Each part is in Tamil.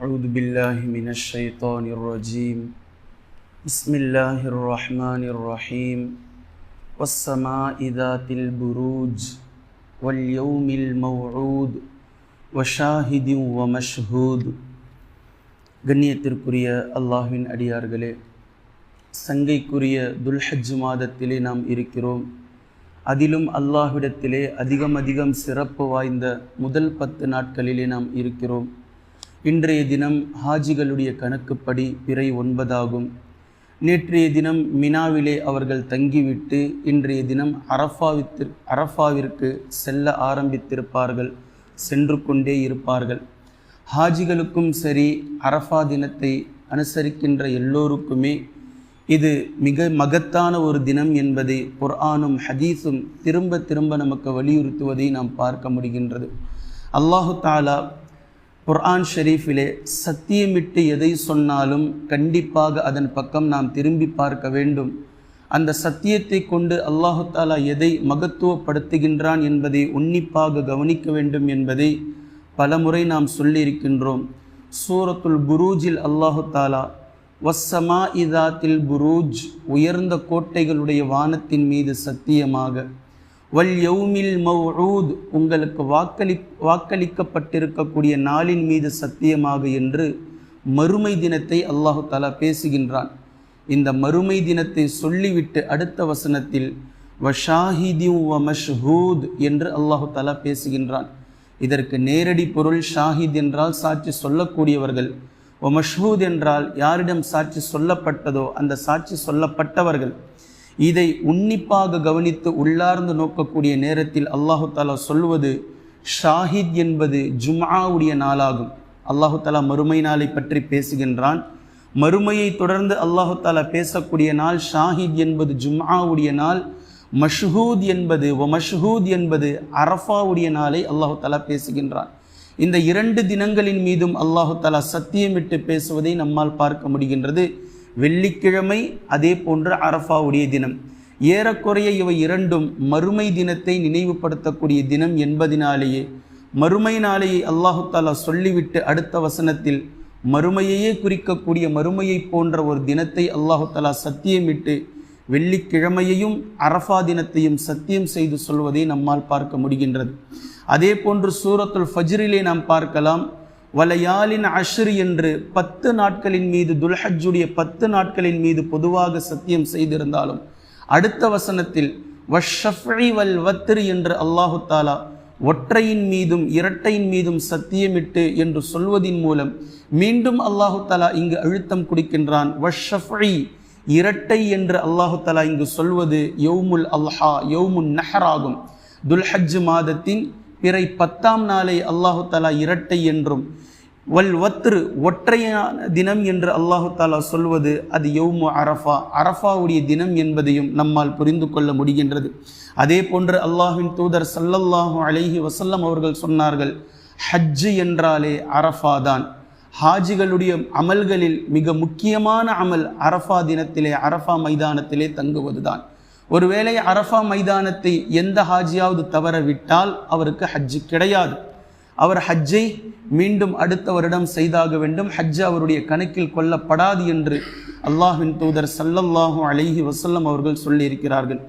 أعوذ بالله من الشيطان الرجيم بسم الله الرحمن الرحيم والسماء ذات البروج واليوم الموعود وشاهد ومشهود கண்ணியத்திற்குரிய அல்லாஹ்வின் அடியார்களே சங்கைக்குரிய துல்ஹஜ் மாதத்திலே நாம் இருக்கிறோம் அதிலும் அல்லாஹ்விடத்திலே அதிகம் அதிகம் சிறப்பு வாய்ந்த முதல் பத்து நாட்களிலே நாம் இருக்கிறோம் இன்றைய தினம் ஹாஜிகளுடைய கணக்குப்படி பிறை ஒன்பதாகும். நேற்றைய தினம் மினாவிலே அவர்கள் தங்கிவிட்டு இன்றைய தினம் அரஃபாவிற்கு அரஃபாவிற்கு செல்ல ஆரம்பித்திருப்பார்கள் சென்று கொண்டே இருப்பார்கள். ஹாஜிகளுக்கும் சரி அரஃபா தினத்தை அனுசரிக்கின்ற எல்லோருக்குமே இது மிக மகத்தான ஒரு தினம் என்பதை குர்ஆனும் ஹதீஸும் திரும்ப திரும்ப நமக்கு வலியுறுத்துவதை நாம் பார்க்க முடிகின்றது. அல்லாஹு தாலா குர்ஆன் ஷெரீஃபிலே சத்தியமிட்டு எதை சொன்னாலும் கண்டிப்பாக அதன் பக்கம் நாம் திரும்பி பார்க்க வேண்டும். அந்த சத்தியத்தை கொண்டு அல்லாஹு தாலா எதை மகத்துவப்படுத்துகின்றான் என்பதை உன்னிப்பாக கவனிக்க வேண்டும் என்பதை பலமுறை நாம் சொல்லியிருக்கின்றோம். சூரத்துல் புரூஜில் அல்லாஹு தாலா வஸ்ஸமா இதாத்தில் புரூஜ் உயர்ந்த கோட்டைகளுடைய வானத்தின் மீது சத்தியமாக வல் யௌமில் மௌஊத் உங்களுக்கு வாக்களி வாக்களிக்கப்பட்டிருக்கக்கூடிய நாளின் மீது சத்தியமாக என்று மறுமை தினத்தை அல்லாஹு தாலா பேசுகின்றான். இந்த மறுமை தினத்தை சொல்லிவிட்டு அடுத்த வசனத்தில் வஷாஹிதி வ மஷ்ஹூத் என்று அல்லாஹு தாலா பேசுகின்றான். இதற்கு நேரடி பொருள் ஷாஹித் என்றால் சாட்சி சொல்லக்கூடியவர்கள் ஒ மஷ்ஹூத் என்றால் யாரிடம் சாட்சி சொல்லப்பட்டதோ அந்த சாட்சி சொல்லப்பட்டவர்கள். இதை உன்னிப்பாக கவனித்து உள்ளார்ந்து நோக்கக்கூடிய நேரத்தில் அல்லாஹு தாலா சொல்வது ஷாஹித் என்பது ஜும்ஆவுடைய நாளாகும். அல்லாஹு தாலா மறுமை நாளை பற்றி பேசுகின்றான். மறுமையை தொடர்ந்து அல்லாஹு தாலா பேசக்கூடிய நாள் ஷாஹித் என்பது ஜும்ஆவுடைய நாள். மஷ்ஹூத் என்பது ஒ மஷ்ஹூத் என்பது அரஃபாவுடைய நாளை அல்லாஹு தாலா பேசுகின்றான். இந்த இரண்டு தினங்களின் மீதும் அல்லாஹு தாலா சத்தியமிட்டு பேசுவதை நம்மால் பார்க்க முடிகின்றது. வெள்ளிக்கிழமை அதே போன்று அரஃபாவுடைய தினம். ஏறக்குறைய இவை இரண்டும் மறுமை தினத்தை நினைவுபடுத்தக்கூடிய தினம் என்பதினாலேயே மறுமை நாளையை அல்லாஹு தாலா சொல்லிவிட்டு அடுத்த வசனத்தில் மறுமையையே குறிக்கக்கூடிய மறுமையை போன்ற ஒரு தினத்தை அல்லாஹு தாலா சத்தியமிட்டு வெள்ளிக்கிழமையையும் அரஃபா தினத்தையும் சத்தியம் செய்து சொல்வதை நம்மால் பார்க்க முடிகின்றது. அதே போன்று சூரத்துல் ஃபஜ்ரிலே நாம் பார்க்கலாம் வலையாலின் அஷ்ரு என்று பத்து நாட்களின் மீது துல்ஹஜ்ஜுடைய பத்து நாட்களின் மீது பொதுவாக சத்தியம் செய்திருந்தாலும் அடுத்த வசனத்தில் வஷ்ஷஃபி வல் வத்ரு என்று அல்லாஹு தாலா ஒற்றையின் மீதும் இரட்டையின் மீதும் சத்தியமிட்டு என்று சொல்வதின் மூலம் மீண்டும் அல்லாஹு தாலா இங்கு அழுத்தம் கொடுக்கின்றான். வஷ்ஷஃபி இரட்டை என்று அல்லாஹு தலா இங்கு சொல்வது யௌமுல் அல்ஹா யௌமுன் நஹராகும் துல்ஹஜ் மாதத்தின் பிறை பத்தாம் நாளை அல்லாஹு தலா இரட்டை என்றும் வல் வத்ரு ஒற்றையான தினம் என்று அல்லாஹு தாலா சொல்வது அது யௌமு அரஃபா அரஃபாவுடைய தினம் என்பதையும் நம்மால் புரிந்து கொள்ள முடிகின்றது. அதே போன்று அல்லாஹின் தூதர் சல்லல்லாஹு அலைஹி வசல்லம் அவர்கள் சொன்னார்கள் ஹஜ்ஜு என்றாலே அரஃபா தான். ஹாஜிகளுடைய அமல்களில் மிக முக்கியமான அமல் அரஃபா தினத்திலே அரஃபா மைதானத்திலே தங்குவதுதான். ஒருவேளை அரஃபா மைதானத்தை எந்த ஹாஜியாவது தவற விட்டால் அவருக்கு ஹஜ்ஜு கிடையாது. அவர் ஹஜ்ஜை மீண்டும் அடுத்த வருடம் செய்தாக வேண்டும். ஹஜ் அவருடைய கணக்கில் கொல்லப்படாது என்று அல்லாஹின் தூதர் சல்லல்லாஹூ அழகி வசல்லம் அவர்கள் சொல்லியிருக்கிறார்கள்.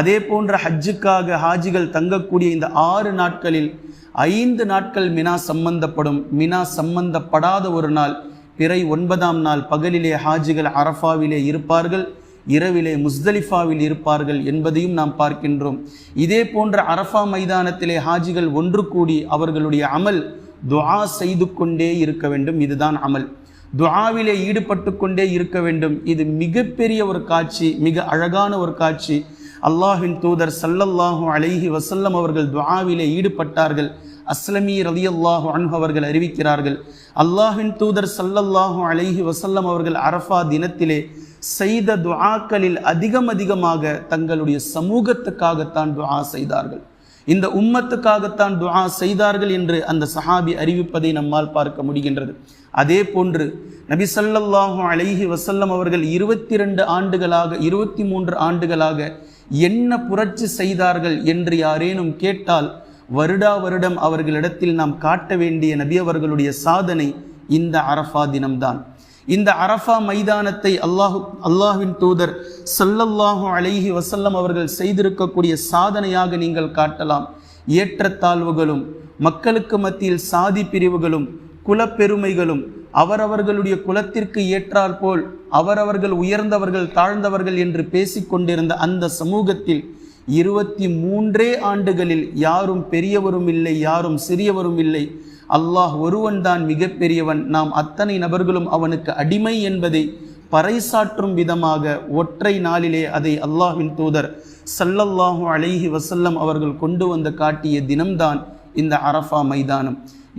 அதே போன்ற ஹஜ்ஜுக்காக ஹாஜிகள் தங்கக்கூடிய இந்த ஆறு நாட்களில் ஐந்து நாட்கள் மினா சம்பந்தப்படும். மினா சம்பந்தப்படாத ஒரு நாள் பிறை ஒன்பதாம் நாள் பகலிலே ஹாஜிகள் அரஃபாவிலே இருப்பார்கள். இரவிலே முஸ்தலிஃபாவில் இருப்பார்கள் என்பதையும் நாம் பார்க்கின்றோம். இதே போன்ற அரஃபா மைதானத்திலே ஹாஜிகள் ஒன்று கூடி அவர்களுடைய அமல் துஆ செய்து கொண்டே இருக்க வேண்டும். இதுதான் அமல். துஆவிலே ஈடுபட்டு கொண்டே இருக்க வேண்டும். இது மிகப்பெரிய ஒரு காட்சி மிக அழகான ஒரு காட்சி. அல்லாஹின் தூதர் சல்லல்லாஹு அலைஹி வசல்லம் அவர்கள் துஆவிலே ஈடுபட்டார்கள். அஸ்லமி ரதி அல்லாஹு அன்ஹு அவர்கள் அறிவிக்கிறார்கள். அல்லாஹின் தூதர் சல்லல்லாஹு அலைஹி வசல்லம் அவர்கள் அரஃபா தினத்திலே செய்த துஆக்களில் அதிகம் அதிகமாக தங்களுடைய சமூகத்துக்காகத்தான் துஆ செய்தார்கள். இந்த உம்மத்துக்காகத்தான் துஆ செய்தார்கள் என்று அந்த சஹாபி அறிவிப்பதை நம்மால் பார்க்க முடிகின்றது. அதே போன்று நபி சல்லாஹூ அலைஹி வசல்லம் அவர்கள் இருபத்தி ரெண்டு ஆண்டுகளாக இருபத்தி மூன்று ஆண்டுகளாக என்ன புரட்சி செய்தார்கள் என்று யாரேனும் கேட்டால் வருடா வருடம் அவர்களிடத்தில் நாம் காட்ட வேண்டிய நபி அவர்களுடைய சாதனை இந்த அரஃபா தினம்தான். இந்த அரஃபா மைதானத்தை அல்லாஹு அல்லாஹின் தூதர் சல்லல்லாஹு அலைஹி வசல்லம் அவர்கள் செய்திருக்கக்கூடிய சாதனையாக நீங்கள் காட்டலாம். ஏற்றத்தாழ்வுகளும் மக்களுக்கு மத்தியில் சாதி பிரிவுகளும் குலப்பெருமைகளும் அவரவர்களுடைய குலத்திற்கு ஏற்றால் போல் அவரவர்கள் உயர்ந்தவர்கள் தாழ்ந்தவர்கள் என்று பேசிக்கொண்டிருந்த அந்த சமூகத்தில் இருபத்தி மூன்றே ஆண்டுகளில் யாரும் பெரியவரும் இல்லை யாரும் சிறியவரும் இல்லை. அல்லாஹ் ஒருவன் தான் மிகப்பெரியவன். நாம் அத்தனை நபர்களும் அவனுக்கு அடிமை என்பதை பறைசாற்றும் விதமாக ஒற்றை நாளிலே அதை அல்லாஹின் தூதர் சல்லல்லாஹு அலைஹி வசல்லம் அவர்கள் கொண்டு வந்து காட்டிய தினம்தான் இந்த அரஃபா மைதானம்.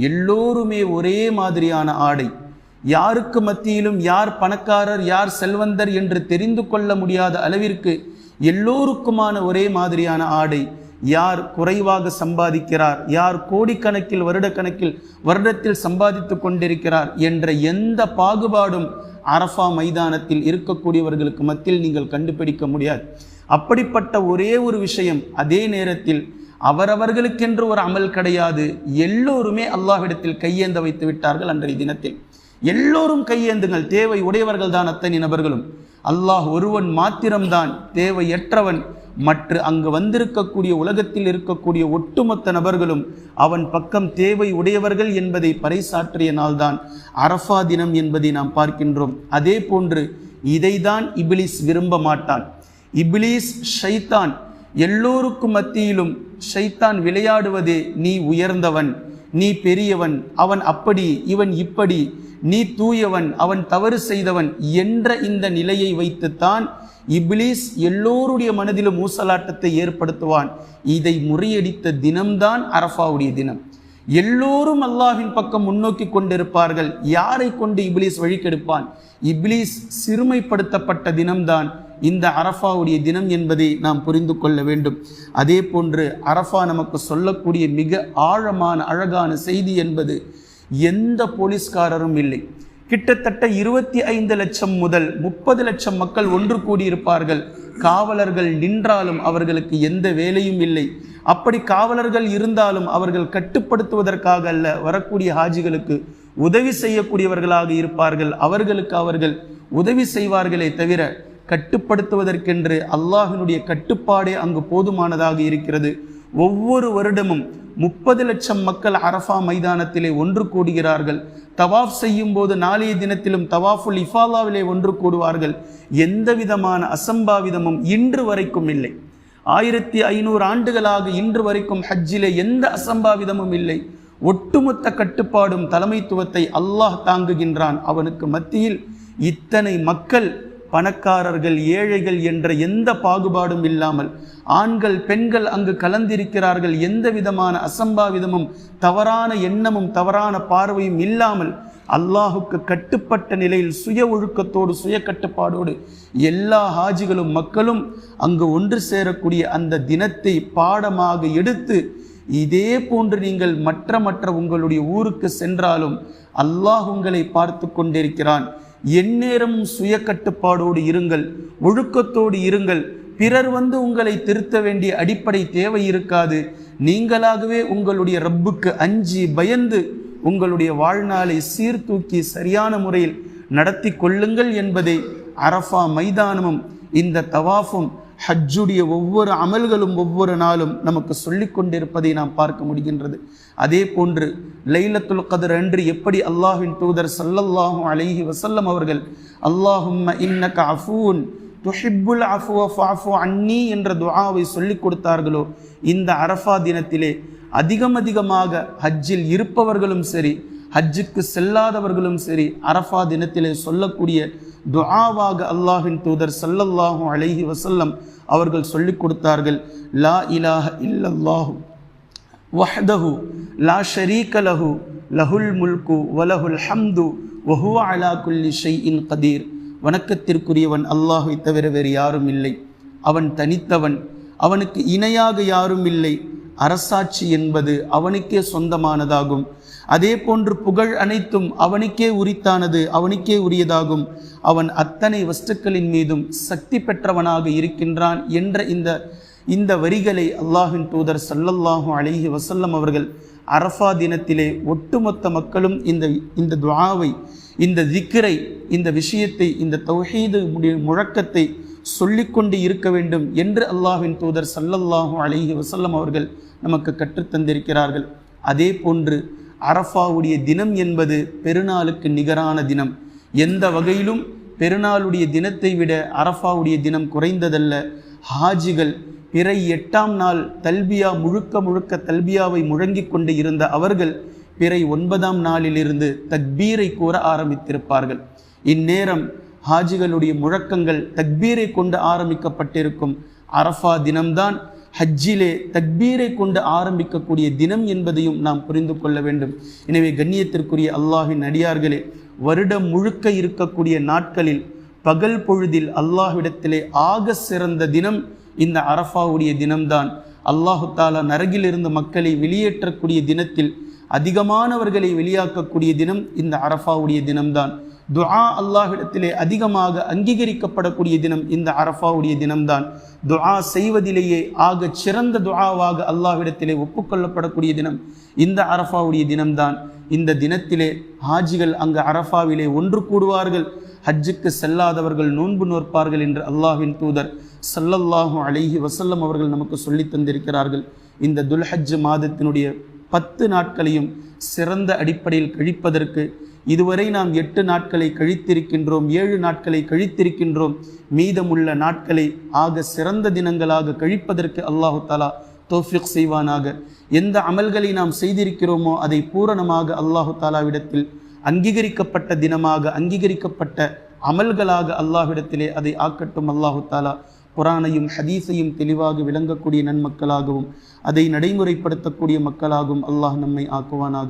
எல்லோருமே ஒரே மாதிரியான ஆடை. யாருக்கு மத்தியிலும் யார் பணக்காரர் யார் செல்வந்தர் என்று தெரிந்து கொள்ள முடியாத அளவிற்கு எல்லோருக்குமான ஒரே மாதிரியான ஆடை. யார் குறைவாக சம்பாதிக்கிறார்? யார் கோடிக்கணக்கில் வருடக்கணக்கில் வருடத்தில் சம்பாதித்து கொண்டிருக்கிறார் என்ற எந்த பாகுபாடும் அரஃபா மைதானத்தில் இருக்கக்கூடியவர்களுக்கு மத்தியில் நீங்கள் கண்டுபிடிக்க முடியாது. அப்படிப்பட்ட ஒரே ஒரு விஷயம் அதே நேரத்தில் அவரவர்களுக்கென்று ஒரு அமல் கிடையாது. எல்லோருமே அல்லாஹ்விடத்தில் கையேந்த வைத்து விட்டார்கள் அன்றைய தினத்தில். எல்லோரும் கையேந்துங்கள். தேவை உடையவர்கள் தான் அத்தனை நபர்களும். அல்லாஹ் ஒருவன் மாத்திரம்தான். தேவையற்றவன் மற்ற அங்கு வந்திருக்கக்கூடிய உலகத்தில் இருக்கக்கூடிய ஒட்டுமொத்த நபர்களும் அவன் பக்கம் தேவை உடையவர்கள் என்பதை பறைசாற்றிய நாள்தான் அரஃபா தினம் என்பதை நாம் பார்க்கின்றோம். அதே போன்று இதைதான் இபிலிஸ் விரும்ப மாட்டான். இபிலிஸ் ஷைத்தான் எல்லோருக்கும் மத்தியிலும் ஷைத்தான் விளையாடுவதே நீ உயர்ந்தவன். நீ பெரியவன் அவன் அப்படி இவன் இப்படி. நீ தூயவன் அவன் தவறு செய்தவன் என்ற இந்த நிலையை வைத்துத்தான் இப்லீஸ் எல்லோருடைய மனதிலும் ஊசலாட்டத்தை ஏற்படுத்துவான். இதை முறியடித்த தினம்தான் அரஃபாவுடைய தினம். எல்லோரும் அல்லாஹின் பக்கம் முன்னோக்கி கொண்டிருப்பார்கள். யாரை கொண்டு இப்லீஸ் வழிக்கெடுப்பான் இப்லீஸ் சிறுமைப்படுத்தப்பட்ட தினம்தான். இந்த அரஃபாவுடைய தினம் என்பதை நாம் புரிந்து கொள்ள வேண்டும். அதே போன்று அரஃபா நமக்கு சொல்லக்கூடிய மிக ஆழமான அழகான செய்தி என்பது எந்த போலீஸ்காரரும் இல்லை. கிட்டத்தட்ட இருபத்தி ஐந்து லட்சம் முதல் முப்பது லட்சம் மக்கள் ஒன்று கூடியிருப்பார்கள். காவலர்கள் நின்றாலும் அவர்களுக்கு எந்த வேலையும் இல்லை. அப்படி காவலர்கள் இருந்தாலும் அவர்கள் கட்டுப்படுத்துவதற்காக அல்ல வரக்கூடிய ஹாஜிகளுக்கு உதவி செய்யக்கூடியவர்களாக இருப்பார்கள். அவர்களுக்கு அவர்கள் உதவி செய்வார்களே தவிர கட்டுப்படுத்துவதற்கென்று அல்லாஹினுடைய கட்டுப்பாடே அங்கு போதுமானதாக இருக்கிறது. ஒவ்வொரு வருடமும் முப்பது லட்சம் மக்கள் அரஃபா மைதானத்திலே ஒன்று கூடுகிறார்கள். தவாஃப் செய்யும் போது நாளைய தினத்திலும் தவாஃபுல் இஃபாலாவிலே ஒன்று கூடுவார்கள். எந்த விதமான அசம்பாவிதமும் இன்று வரைக்கும் இல்லை. ஆயிரத்தி ஐநூறு ஆண்டுகளாக இன்று வரைக்கும் ஹஜ்ஜிலே எந்த அசம்பாவிதமும் இல்லை. ஒட்டுமொத்த கட்டுப்பாடும் தலைமைத்துவத்தை அல்லாஹ் தாங்குகின்றான். அவனுக்கு மத்தியில் இத்தனை மக்கள் பணக்காரர்கள் ஏழைகள் என்ற எந்த பாகுபாடும் இல்லாமல் ஆண்கள் பெண்கள் அங்கு கலந்திருக்கிறார்கள் எந்த விதமான அசம்பாவிதமும் தவறான எண்ணமும் தவறான பார்வையும் இல்லாமல் அல்லாஹுக்கு கட்டுப்பட்ட நிலையில் சுய ஒழுக்கத்தோடு சுய கட்டுப்பாடோடு எல்லா ஹாஜிகளும் மக்களும் அங்கு ஒன்று சேரக்கூடிய அந்த தினத்தை பாடமாக எடுத்து இதே போன்று நீங்கள் மற்ற மற்ற உங்களுடைய ஊருக்கு சென்றாலும் அல்லாஹ் உங்களை பார்த்து கொண்டிருக்கிறான். எந்நேரமும் சுய கட்டுப்பாடோடு இருங்கள் ஒழுக்கத்தோடு இருங்கள். பிறர் வந்து உங்களை திருத்த வேண்டிய அடிப்படை தேவை இருக்காது. நீங்களாகவே உங்களுடைய ரப்புக்கு அஞ்சி பயந்து உங்களுடைய வாழ்நாளை சீர்தூக்கி சரியான முறையில் நடத்தி கொள்ளுங்கள் என்பதை அரஃபா மைதானமும் இந்த தவாஃபும் ஹஜ்ஜுடைய ஒவ்வொரு அமல்களும் ஒவ்வொரு நாளும் நமக்கு சொல்லிக் கொண்டிருப்பதை நாம் பார்க்க முடிகின்றது. அதே போன்று லைலத்துல் கதர் அன்று எப்படி அல்லாஹின் தூதர் சல்லல்லாஹும் அலைஹி வசல்லம் அவர்கள் அல்லாஹும் இன்னக அஃபூன் துஹிப்புல் அஃபுவ ஃபாஃபு அன்னி என்ற துஆவை சொல்லிக் கொடுத்தார்களோ இந்த அரஃபா தினத்திலே அதிகம் அதிகமாக ஹஜ்ஜில் இருப்பவர்களும் சரி ஹஜ்ஜுக்கு செல்லாதவர்களும் சரி அரஃபா தினத்திலே சொல்லக்கூடிய துஆவாக அல்லாஹின் தூதர் சல்லல்லாஹு அலைஹி வசல்லம் அவர்கள் சொல்லிக் கொடுத்தார்கள் லா இலாஹ இல்லல்லாஹு வஹ்தஹு லா ஷரீக லஹு லஹுல் முல்கு வலஹுல் ஹம்து வஹுவ அலா குல்லி ஷைஇன் கதீர். வணக்கத்திற்குரியவன் அல்லாஹை தவிர வேறு யாரும் இல்லை. அவன் தனித்தவன் அவனுக்கு இணையாக யாரும் இல்லை. அரசாட்சி என்பது அவனுக்கே சொந்தமானதாகும். அதே போன்று புகழ் அனைத்தும் அவனுக்கே உரித்தானது அவனுக்கே உரியதாகும். அவன் அத்தனை வஸ்துக்களின் மீதும் சக்தி பெற்றவனாக இருக்கின்றான் என்ற இந்த இந்த வரிகளை அல்லாஹின் தூதர் சல்லல்லாஹு அலிஹி வசல்லம் அவர்கள் அரஃபா தினத்திலே ஒட்டுமொத்த மக்களும் இந்த இந்த துவாவை இந்த திக்ரை இந்த விஷயத்தை இந்த தௌஹீது முழக்கத்தை சொல்லிக்கொண்டு இருக்க வேண்டும் என்று அல்லாஹின் தூதர் சல்லல்லாஹு அலிஹி வசல்லம் அவர்கள் நமக்கு கற்றுத்தந்திருக்கிறார்கள். அதே போன்று அரஃபாவுடைய தினம் என்பது பெருநாளுக்கு நிகரான தினம். எந்த வகையிலும் பெருநாளுடைய தினத்தை விட அரஃபாவுடைய தினம் குறைந்ததல்ல. ஹாஜிகள் பிறை எட்டாம் நாள் தல்பியா முழுக்க முழுக்க தல்பியாவை முழங்கிக் கொண்டு இருந்த அவர்கள் பிறை ஒன்பதாம் நாளிலிருந்து தக்பீரை கூற ஆரம்பித்திருப்பார்கள். இந்நேரம் ஹாஜிகளுடைய முழக்கங்கள் தக்பீரை கொண்டு ஆரம்பிக்கப்பட்டிருக்கும். அரஃபா தினம்தான் ஹஜ்ஜிலே தக்பீரை கொண்டு ஆரம்பிக்கக்கூடிய தினம் என்பதையும் நாம் புரிந்து கொள்ள வேண்டும். எனவே கண்ணியத்திற்குரிய அல்லாஹின் அடியார்களே வருடம் முழுக்க இருக்கக்கூடிய நாட்களில் பகல் பொழுதில் அல்லாஹ்விடத்திலே ஆக சிறந்த தினம் இந்த அரஃபாவுடைய தினம்தான். அல்லாஹு தாலா நரகிலிருந்து மக்களை வெளியேற்றக்கூடிய தினத்தில் அதிகமானவர்களை வெளியாக்கக்கூடிய தினம் இந்த அரஃபாவுடைய தினம்தான். துஆ அல்லாஹிடத்திலே அதிகமாக அங்கீகரிக்கப்படக்கூடிய தினம் இந்த அரஃபாவுடைய தினம்தான். துஆ செய்வதிலேயே ஆக சிறந்த துஆவாக அல்லாஹ்விடத்திலே ஒப்புக்கொள்ளப்படக்கூடிய தினம் இந்த அரஃபாவுடைய தினம்தான். இந்த தினத்திலே ஹாஜிகள் அங்கு அரஃபாவிலே ஒன்று கூடுவார்கள். ஹஜ்ஜுக்கு செல்லாதவர்கள் நோன்பு நோற்பார்கள் என்று அல்லாஹ்வின் தூதர் சல்லல்லாஹு அலைஹி வசல்லம் அவர்கள் நமக்கு சொல்லி தந்திருக்கிறார்கள். இந்த துல்ஹஜ் மாதத்தினுடைய பத்து நாட்களையும் சிறந்த அடிப்படையில் கழிப்பதற்கு இதுவரை நாம் எட்டு நாட்களை கழித்திருக்கின்றோம் ஏழு நாட்களை கழித்திருக்கின்றோம். மீதமுள்ள நாட்களை ஆக சிறந்த தினங்களாக கழிப்பதற்கு அல்லாஹு தாலா தோஃபிக் செய்வானாக. எந்த அமல்களை நாம் செய்திருக்கிறோமோ அதை பூரணமாக அல்லாஹு தாலாவிடத்தில் அங்கீகரிக்கப்பட்ட தினமாக அங்கீகரிக்கப்பட்ட அமல்களாக அல்லாஹ்விடத்திலே அதை ஆக்கட்டும் அல்லாஹு தாலா குரானையும் ஹதீஸையும் தெளிவாக விளங்கக்கூடிய நன்மக்களாகவும் அதை நடைமுறைப்படுத்தக்கூடிய மக்களாகவும் அல்லாஹ் நம்மை ஆக்குவானாக.